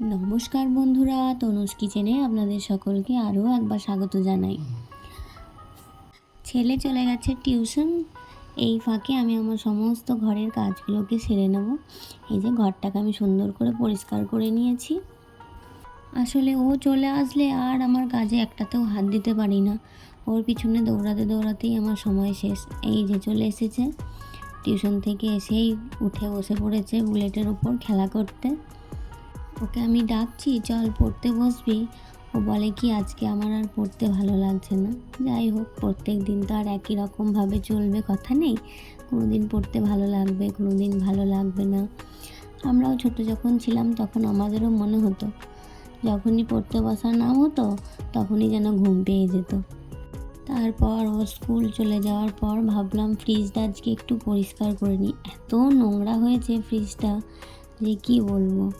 নমস্কার বন্ধুরা, তনুজ কিচেনে আপনাদের সকলকে আরও একবার স্বাগত জানাই। ছেলে চলে গেছে টিউশন, এই ফাঁকে আমি আমার সমস্ত ঘরের কাজগুলোকে সেরে নেব। এই যে ঘরটাকে আমি সুন্দর করে পরিষ্কার করে নিয়েছি। আসলে ও চলে আসলে আর আমার কাজে একটাতেও হাত দিতে পারি না। ওর পিছনে দৌড়াতে দৌড়াতেই আমার সময় শেষ। এই যে চলে এসেছে। টিউশন থেকে এসেই উঠে বসে পড়েছে বুলেটের উপর খেলা করতে। ওকে আমি ডাকছি, চল পড়তে বসবি। ও বলে, কি আজকে আমার আর পড়তে ভালো লাগছে না? যাই হোক প্রত্যেক দিন তো আর একই রকমভাবে চলবে, কথা নেই। কোনো দিন পড়তে ভালো লাগবে কোনো দিন ভালো লাগবে না। আমরাও ছোট যখন ছিলাম, তখন আমাদেরও মনে হতো, যখনই পড়তে বসার নাম হতো, তখনই যেন ঘুম পেয়ে যেত। তারপর ও স্কুল চলে যাওয়ার পর ভাবলাম, ফ্রিজটা আজকে একটু পরিষ্কার করে নিই। এত নোংরা হয়েছে ফ্রিজটা, যে কি বলব?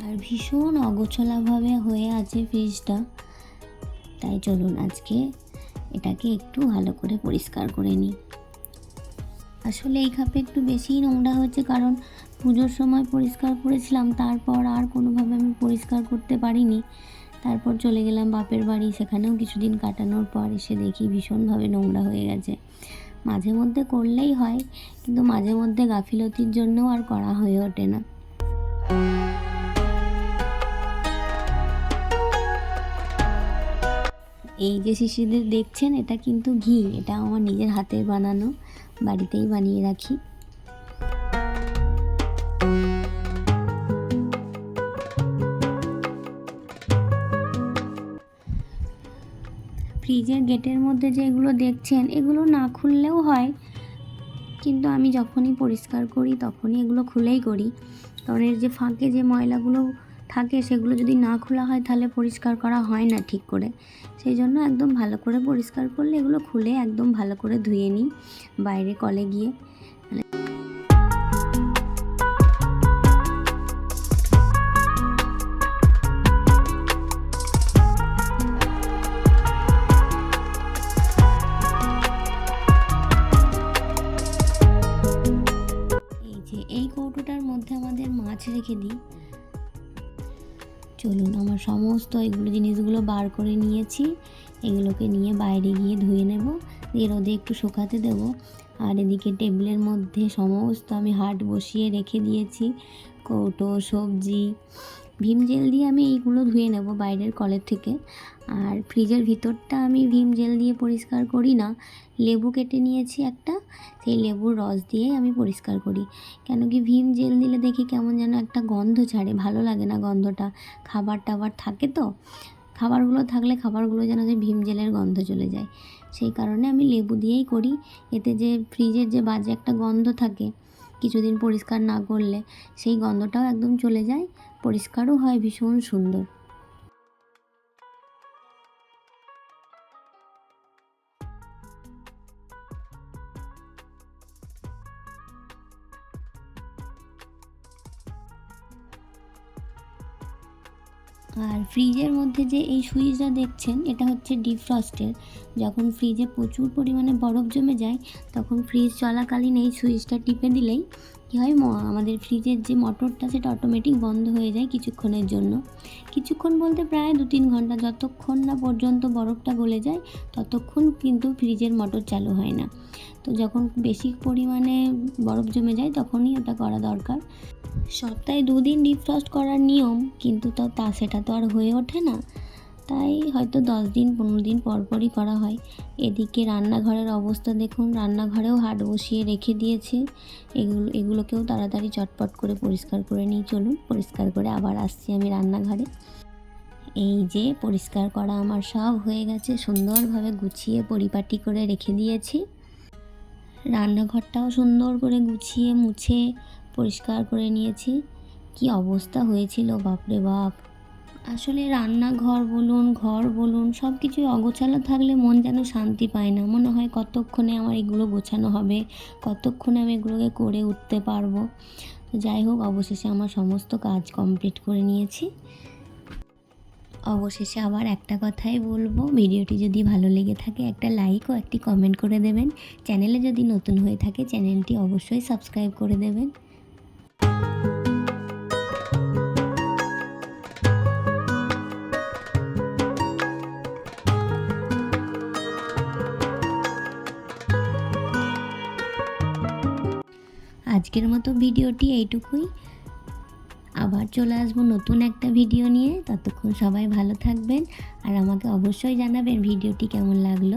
আর ভীষণ অগোছলাভাবে হয়ে আছে ফ্রিজটা। তাই চলুন আজকে এটাকে একটু ভালো করে পরিষ্কার করে নিই। আসলে এই খাপে একটু বেশিই নোংরা হচ্ছে কারণ পুজোর সময় পরিষ্কার করেছিলাম, তারপর আর কোনোভাবে আমি পরিষ্কার করতে পারিনি। তারপর চলে গেলাম বাপের বাড়ি, সেখানেও কিছুদিন কাটানোর পর এসে দেখি ভীষণভাবে নোংরা হয়ে গেছে। মাঝে মধ্যে করলেই হয়, কিন্তু মাঝে মধ্যে গাফিলতির জন্যও আর করা হয়ে ওঠে না। এই যে শিশিদের দেখছেন, এটা কিন্তু ঘি। এটা আমার নিজের হাতে বানানো, বাড়িতেই বানিয়ে রাখি। ফ্রিজের গেটের মধ্যে যে এগুলো দেখছেন, এগুলো না খুললেও হয়। কিন্তু আমি যখনই পরিষ্কার করি, তখনই এগুলো খুলেই করি। কারণ এর যে ফাঁকে যে ময়লাগুলো থাকে সেগুলো যদি না খোলা হয় তাহলে পরিষ্কার করা হয় না ঠিক করে। সেই জন্য একদম ভালো করে পরিষ্কার করলে এগুলো খুলে একদম ভালো করে ধুয়ে নিই বাইরে কলে গিয়ে। এই কৌটোটার মধ্যে আমাদের মাছ রেখে দিই। চলুন, আমার সমস্ত এগুলো জিনিসগুলো বার করে নিয়েছি। এগুলোকে নিয়ে বাইরে গিয়ে ধুয়ে নেব। দিয়ে রোদে একটু শুকাতে দেব। আর এদিকে টেবিলের মধ্যে সমস্ত আমি হাট বসিয়ে রেখে দিয়েছি। কৌটো, সবজি ভীম জেল দিয়ে আমি এইগুলো ধুয়ে নেব বাইরের কলের থেকে। আর ফ্রিজের ভিতরটা আমি ভীম জেল দিয়ে পরিষ্কার করি না। লেবু কেটে নিয়েছি একটা, সেই লেবুর রস দিয়ে আমি পরিষ্কার করি। কেন কি ভীম জেল দিলে দেখি কেমন যেন একটা গন্ধ ছাড়ে, ভালো লাগে না গন্ধটা। খাবার টাবার থাকে তো, খাবারগুলো থাকলে খাবারগুলো যেন যে ভীম জেলের গন্ধ চলে যায়। সেই কারণে আমি লেবু দিয়েই করি। এতে যে ফ্রিজের যে বাজে একটা গন্ধ থাকে, কিছুদিন পরিষ্কার না করলে সেই গন্ধটাও একদম চলে যায়। পরিষ্কারও হয়, ভীষণ সুন্দর। আর ফ্রিজের মধ্যে যে এই সুইচটা দেখছেন, এটা হচ্ছে ডিফ্রস্টের যখন ফ্রিজে প্রচুর পরিমাণে বরফ জমে যায়, তখন ফ্রিজ চলাকালীন এই সুইচটা টিপে দিলেই কী হয় আমাদের ফ্রিজের যে মোটরটা সেটা অটোমেটিক বন্ধ হয়ে যায় কিছুক্ষণের জন্য। কিছুক্ষণ বলতে প্রায় দু তিন ঘণ্টা, যতক্ষণ না পর্যন্ত বরফটা গলে যায়, ততক্ষণ কিন্তু ফ্রিজের মোটর চালু হয় না। তো যখন বেশি পরিমাণে বরফ জমে যায়, তখনই ওটা করা দরকার। সপ্তাহে দুদিন ডিফ্রস্ট করার নিয়ম, কিন্তু তো তা সেটা তো আর হয়ে ওঠে না। তাই হয়তো দশ দিন, পনেরো দিন পর পরই করা হয়। এদিকে রান্নাঘরের অবস্থা দেখুন, রান্নাঘরেও হাট বসিয়ে রেখে দিয়েছে। এগুলো, এগুলোকেও তাড়াতাড়ি চটপট করে পরিষ্কার করে নিই চলুন, পরিষ্কার করে আবার আসছি আমি রান্নাঘরে। এই যে পরিষ্কার করা আমার সব হয়ে গেছে, সুন্দরভাবে গুছিয়ে পরিপাটি করে রেখে দিয়েছি। রান্নাঘরটাও সুন্দর করে গুছিয়ে, মুছে, পরিষ্কার করে নিয়েছি। কি অবস্থা হয়েছিল, বাপরে বাপ! আসলে রান্নাঘর বলুন, ঘর বলুন সব কিছুই অগোছালো থাকলে মন যেন শান্তি পায় না। মনে হয় কতক্ষণে আমার এগুলো গোছানো হবে, কতক্ষণে আমি এগুলোকে করে উঠতে পারব। যাই হোক, অবশেষে আমার সমস্ত কাজ কমপ্লিট করে নিয়েছি। অবশেষে আবার একটা কথাই বলব, ভিডিওটি যদি ভালো লেগে থাকে, একটা লাইক ও একটি কমেন্ট করে দেবেন। চ্যানেলে যদি নতুন হয়ে থাকে, চ্যানেলটি অবশ্যই সাবস্ক্রাইব করে দেবেন। আজকের মতো ভিডিওটি এইটুকুই। আবার চলে আসব নতুন একটা ভিডিও নিয়ে। ততক্ষণ সবাই ভালো থাকবেন আর আমাকে অবশ্যই জানাবেন ভিডিওটি কেমন লাগল।